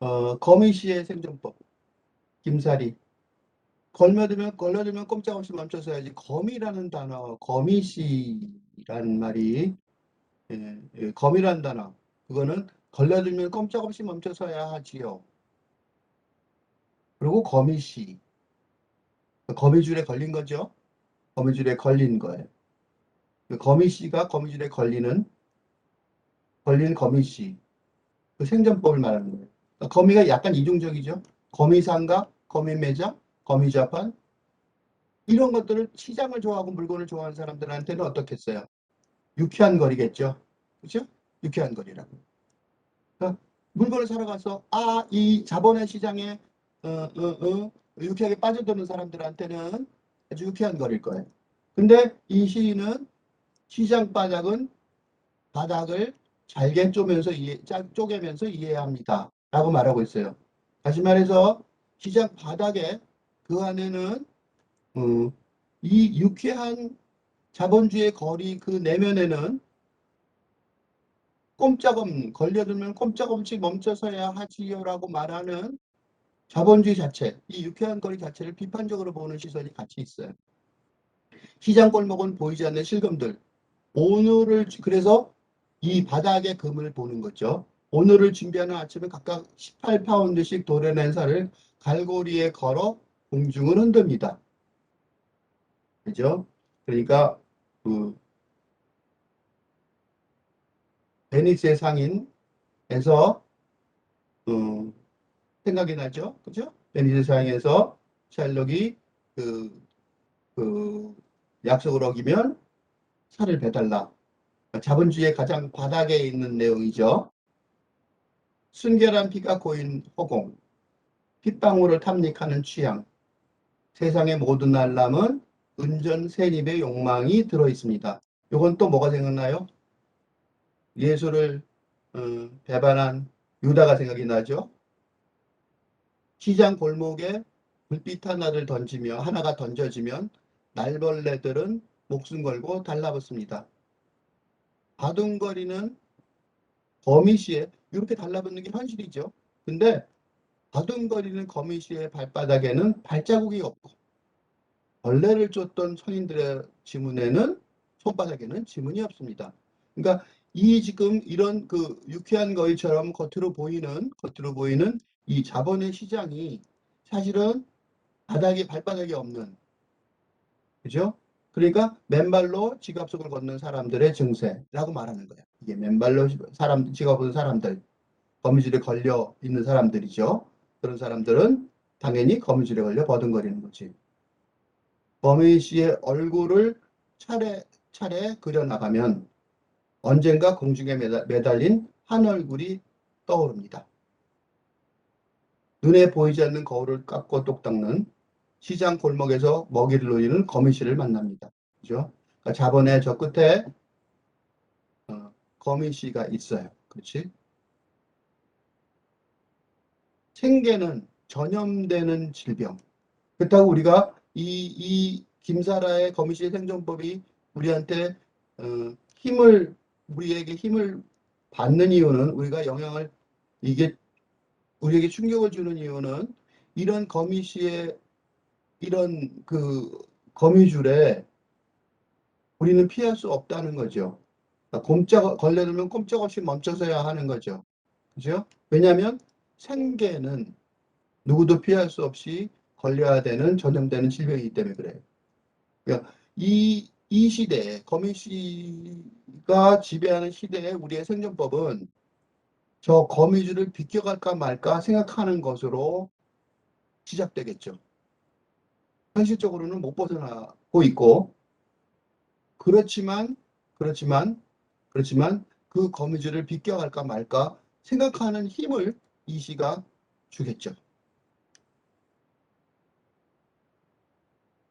어, 거미씨의 생존법. 김사리. 걸며들면 걸려들면 꼼짝없이 멈춰서야지. 거미라는 단어, 거미씨라는 말이 예, 예, 거미라는 단어. 그거는 걸려들면 꼼짝없이 멈춰서야 하지요. 그리고 거미씨. 거미줄에 걸린 거죠. 거미줄에 걸린 거예요. 그 거미씨가 거미줄에 걸리는 걸린 거미씨. 그 생존법을 말하는 거예요. 거미가 약간 이중적이죠. 거미상가, 거미매장, 거미자판 이런 것들을 시장을 좋아하고 물건을 좋아하는 사람들한테는 어떻겠어요? 유쾌한 거리겠죠. 그렇죠? 유쾌한 거리라고. 그러니까 물건을 사러 가서 아 이 자본의 시장에 어, 어, 어, 유쾌하게 빠져드는 사람들한테는 아주 유쾌한 거리일 거예요. 근데 이 시인은 시장 바닥은 바닥을 잘게 쪼면서 이해, 짜- 쪼개면서 이해해야 합니다. 라고 말하고 있어요. 다시 말해서 시장 바닥에 그 안에는 음, 이 유쾌한 자본주의 거리 그 내면에는 꼼짝없는 걸려들면 꼼짝없이 멈춰서야 하지요라고 말하는 자본주의 자체, 이 유쾌한 거리 자체를 비판적으로 보는 시선이 같이 있어요. 시장 골목은 보이지 않는 실금들. 오늘을 주- 그래서 이 바닥의 금을 보는 거죠. 오늘을 준비하는 아침에 각각 18파운드씩 도려낸 살을 갈고리에 걸어 공중을 흔듭니다. 그죠? 그러니까 그 베니스의 상인에서 음, 생각이 나죠? 그죠? 베니스 상인에서 샬록이 그, 그 약속을 어기면 살을 배달라. 자본주의의 가장 바닥에 있는 내용이죠. 순결한 피가 고인 허공, 핏방울을 탐닉하는 취향, 세상의 모든 알람은 은전 세립의 욕망이 들어 있습니다. 이건 또 뭐가 생각나요? 예수를 어, 배반한 유다가 생각이 나죠. 시장 골목에 불빛 하나를 던지며 하나가 던져지면 날벌레들은 목숨 걸고 달라붙습니다. 바둥거리는 거미씨에 이렇게 달라붙는 게 현실이죠. 근데 바둥거리는 거미씨의 발바닥에는 발자국이 없고 벌레를 쫓던 성인들의 지문에는 손바닥에는 지문이 없습니다. 그러니까 이 지금 이런 그 유쾌한 거위처럼 겉으로 보이는 겉으로 보이는 이 자본의 시장이 사실은 바닥에 발바닥이 없는 그죠? 그러니까 맨발로 지갑 속을 걷는 사람들의 증세라고 말하는 거예요. 이게 맨발로 사람 지갑 없는 사람들 거미줄에 걸려 있는 사람들이죠. 그런 사람들은 당연히 거미줄에 걸려 버둥거리는 거지. 거미 씨의 얼굴을 차례 차례 그려 나가면 언젠가 공중에 매달, 매달린 한 얼굴이 떠오릅니다. 눈에 보이지 않는 거울을 깎고 똑 닦는 시장 골목에서 먹이를 노리는 거미씨를 만납니다. 그죠? 그러니까 자본의 저 끝에 어, 거미씨가 있어요. 그렇지? 생계는 전염되는 질병. 그렇다고 우리가 이, 이 김사라의 거미씨의 생존법이 우리한테 어, 힘을 우리에게 힘을 받는 이유는 우리가 영향을 이게 우리에게 충격을 주는 이유는 이런 거미씨의 이런 그 거미줄에 우리는 피할 수 없다는 거죠. 그러니까 꼼짝 걸려들면 꼼짝없이 멈춰서야 하는 거죠. 그죠? 왜냐하면 생계는 누구도 피할 수 없이 걸려야 되는 전염되는 질병이기 때문에 그래요. 그러니까 이, 이 시대에 거미씨가 지배하는 시대에 우리의 생존법은 저 거미줄을 비껴갈까 말까 생각하는 것으로 시작되겠죠. 현실적으로는 못 벗어나고 있고 그렇지만 그렇지만 그렇지만 그 거미줄을 비껴갈까 말까 생각하는 힘을 이 시가 주겠죠.